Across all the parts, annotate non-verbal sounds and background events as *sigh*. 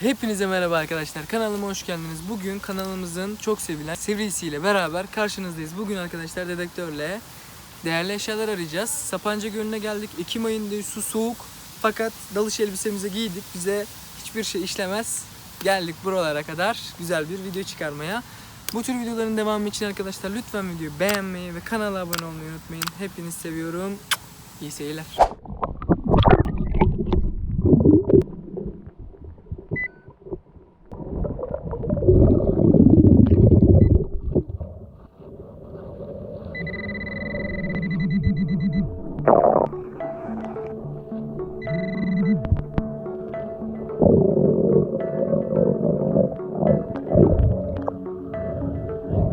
Hepinize merhaba arkadaşlar. Kanalıma hoş geldiniz. Bugün kanalımızın çok sevilen serisiyle beraber karşınızdayız. Bugün arkadaşlar dedektörle değerli eşyalar arayacağız. Sapanca Gölü'ne geldik. Ekim ayında su soğuk fakat dalış elbisemizi giydik. Bize hiçbir şey işlemez. Geldik buralara kadar güzel bir video çıkarmaya. Bu tür videoların devamı için arkadaşlar lütfen videoyu beğenmeyi ve kanala abone olmayı unutmayın. Hepinizi seviyorum. İyi seyirler.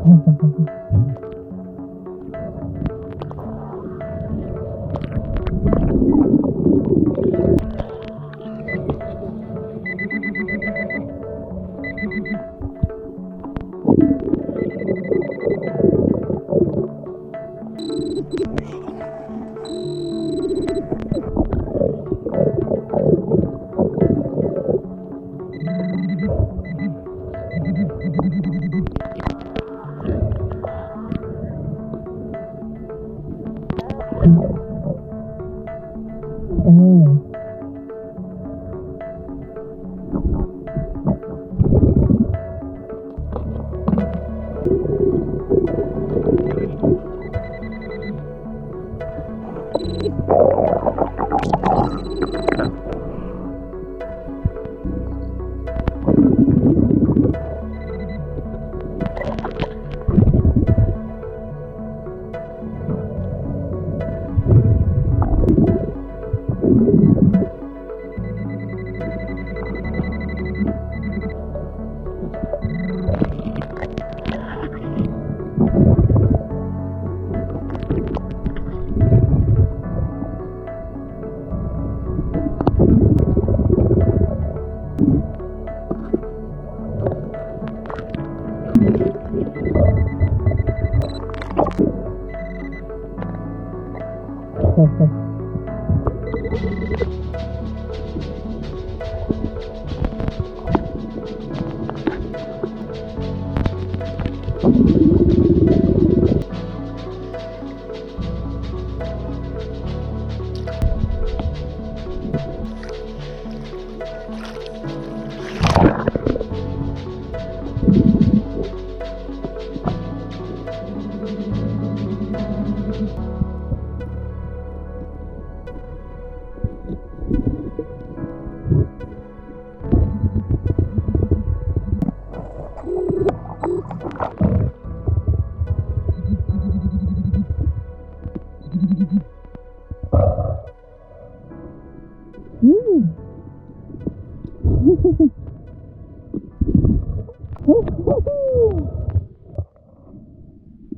Mm-hmm. Thank you.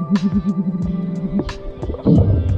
Thank *laughs* you.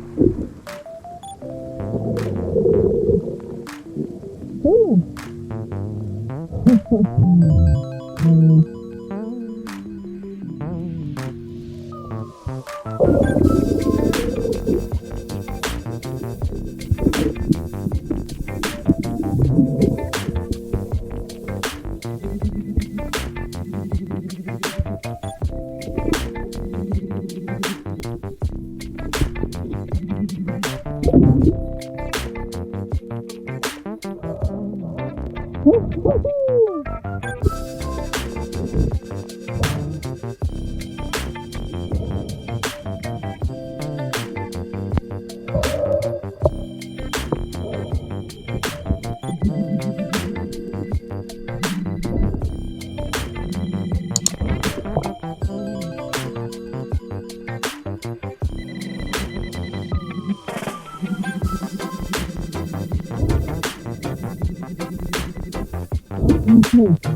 Hum.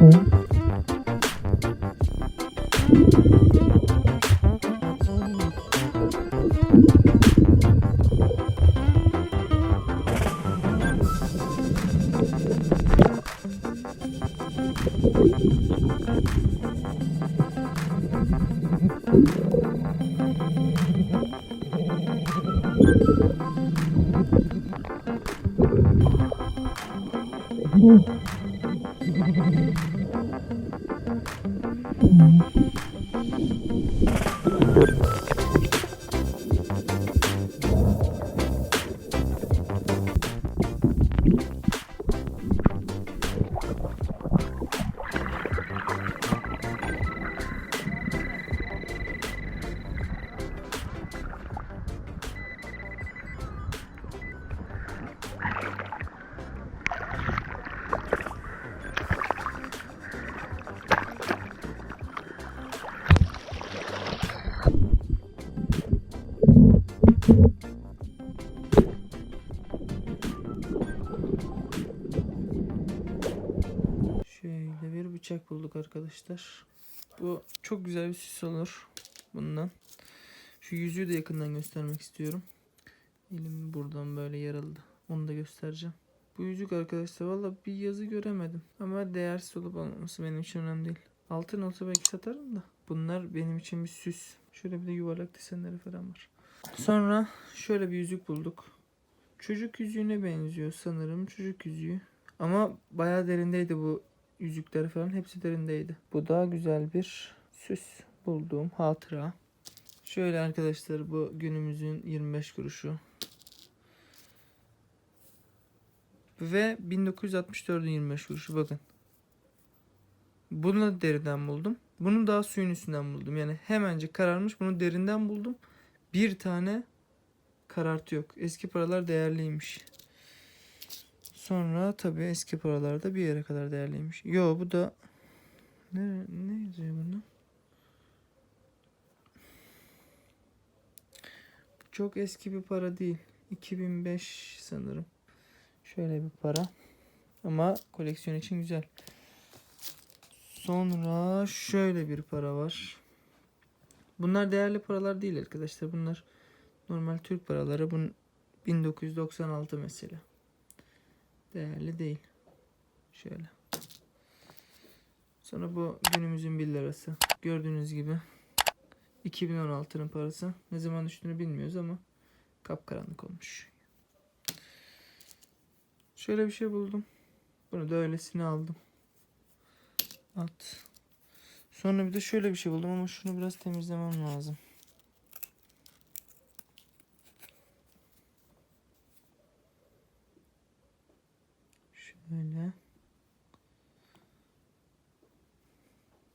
Şöyle bir bıçak bulduk arkadaşlar. Bu çok güzel bir süs olur bundan. Şu yüzüğü de yakından göstermek istiyorum. Elim buradan böyle yarıldı. Onu da göstereceğim. Bu yüzük arkadaşlar valla bir yazı göremedim. Ama değersiz olup olmaması benim için önemli değil. Altın olsa belki satarım da. Bunlar benim için bir süs. Şöyle bir de yuvarlak desenleri falan var. Sonra şöyle bir yüzük bulduk. Çocuk yüzüğüne benziyor sanırım. Çocuk yüzüğü. Ama bayağı derindeydi bu yüzükler falan. Hepsi derindeydi. Bu daha güzel bir süs bulduğum hatıra. Şöyle arkadaşlar bu günümüzün 25 kuruşu. Ve 1964'ün 25 kuruşu bakın. Bunu da deriden buldum. Bunu daha suyun üstünden buldum. Yani hemencik kararmış. Bunu derinden buldum. Bir tane karartı yok. Eski paralar değerliymiş. Sonra tabii eski paralar da bir yere kadar değerliymiş. Yo bu da ne, ne yazıyor bunda? Bu çok eski bir para değil. 2005 sanırım. Şöyle bir para. Ama koleksiyon için güzel. Sonra şöyle bir para var. Bunlar değerli paralar değil arkadaşlar. Bunlar normal Türk paraları. Bunun 1996 mesela. Değerli değil. Şöyle. Sonra bu günümüzün 1 lirası. Gördüğünüz gibi 2016'nın parası. Ne zaman düştüğünü bilmiyoruz ama kapkaranlık olmuş. Şöyle bir şey buldum. Bunu da öylesine aldım. At. Sonra bir de şöyle bir şey buldum ama şunu biraz temizlemem lazım. Şöyle.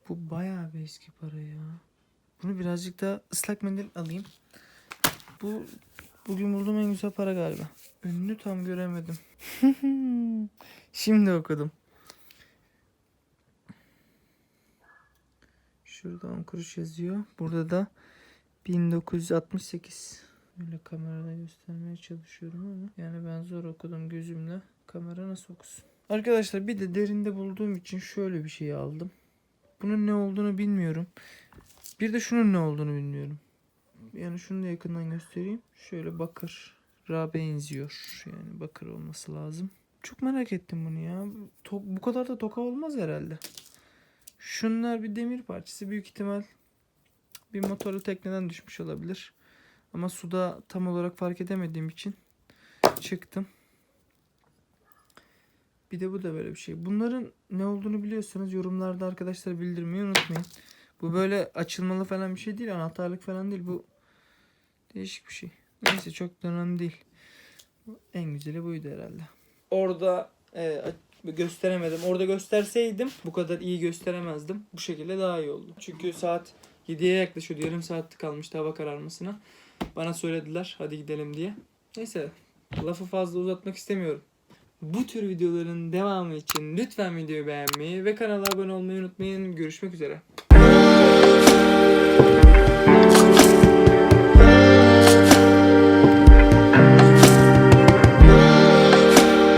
Bu bayağı bir eski para ya. Bunu birazcık daha ıslak mendil alayım. Bu bugün bulduğum en güzel para galiba. Önünü tam göremedim. *laughs* Şimdi okudum. Şurada 10 kuruş yazıyor. Burada da 1968. Böyle kamerada göstermeye çalışıyorum ama yani ben zor okudum gözümle. Kamera nasıl okusun? Arkadaşlar bir de derinde bulduğum için şöyle bir şey aldım. Bunun ne olduğunu bilmiyorum. Bir de şunun ne olduğunu bilmiyorum. Yani şunu da yakından göstereyim. Şöyle bakır. Ra benziyor. Yani bakır olması lazım. Çok merak ettim bunu ya. To- bu kadar da toka olmaz herhalde. Şunlar bir demir parçası. Büyük ihtimal bir motorlu tekneden düşmüş olabilir. Ama suda tam olarak fark edemediğim için çıktım. Bir de bu da böyle bir şey. Bunların ne olduğunu biliyorsanız yorumlarda arkadaşlar bildirmeyi unutmayın. Bu böyle açılmalı falan bir şey değil. Anahtarlık falan değil. Bu değişik bir şey. Neyse çok da önemli değil. En güzeli buydu herhalde. Orada e, gösteremedim. Orada gösterseydim bu kadar iyi gösteremezdim. Bu şekilde daha iyi oldu. Çünkü saat 7'ye yaklaşıyordu. Yarım saat kalmıştı hava kararmasına. Bana söylediler hadi gidelim diye. Neyse lafı fazla uzatmak istemiyorum. Bu tür videoların devamı için lütfen videoyu beğenmeyi ve kanala abone olmayı unutmayın. Görüşmek üzere.